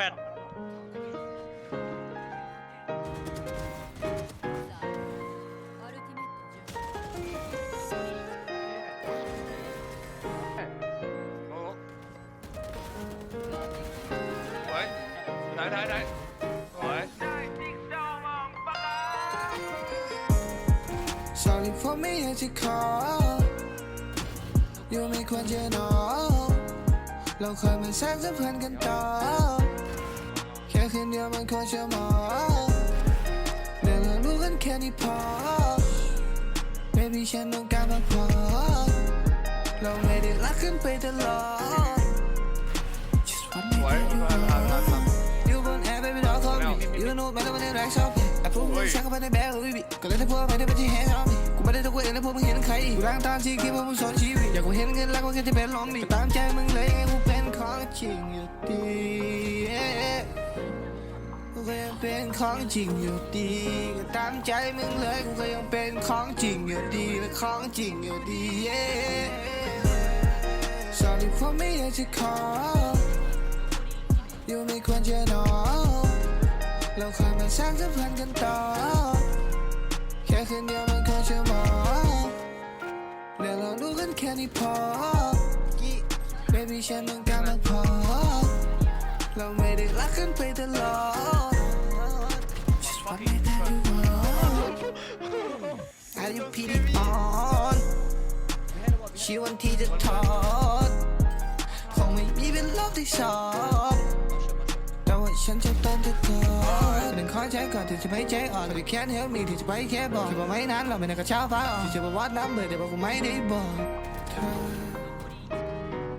ฟดโอ้โหสวยได้ได้ได้ไม่ควรจะนอนเราเคยเป็นแสงสัมพันธ์กันต่อ ค่คืนเดียวมันควรจะหมอเดี๋ยวเรารู้กันแค่นี้พอ Baby ฉันต้องการพักผ่อเราไม่ได้รักกันไปตลอด Just want me to ผ่านผ่านผ่านผ่านอยู่บนแอร์ baby doll call me You know ไม่ต้องมาในแรงชอบแต่พวกมึงชักเข้าไปในแบงค์วิบิก็เลยได้พวกไม่ได้ไปที่แฮงเอาดิกูไม่ได้ตัวกูเองแล้วพวกมึงเห็นใครกูร่างตามที่คิดว่ามึงสอนชีวิตอยากกูเห็นเงินแล้วก็แค่จะเป็นลมดิตามใจมึงเลยไงกูเป็นของจริง กูก็ยังเป็นของจริงอยู่ดีก็ตามใจมึงเลยกูก็ยังเป็นของจริงอยู่ดีและของจริงอยู่ดี Sorry for me อยากจะขออยู่ไม่ควรจะนอนเราเคยมาสร้างสัมพันธ์กันต่อ แค่คืนเดียวมันควรจะหมอเดี๋ยวเรารู้กันแค่นี้พอ Baby ฉันต้องการพักผ่อ เราไม่ได้รักกันไปตลอด Just want me that you want Are you pity on ชีวันที่จะถอดคงไม่มีเป็นรอบที่สองแต่ว่าฉันจะต้องจะก่อหนึ่งขอใจก่อนที่จะไม่ใจอ่อนแต่แค่เฮลมีที่จะไปแค่บอกที่ว่าไม่นานเราไม่นานกับเช้าฟ้าอ่อนที่จะมาวัดน้ำเบื่อแต่ว่ากูไม่ได้บอกเธอ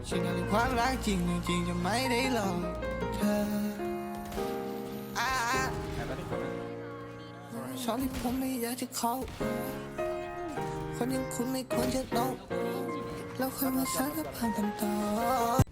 ฉันนั้นความรักจริงจริงจะไม่ได้หลอกเธออ่า Sorry ผมไม่อยากจะเข้าคนอยังคุณไม่ควรจะโดนแล้วคยมาสร้างกับพันกันต่อ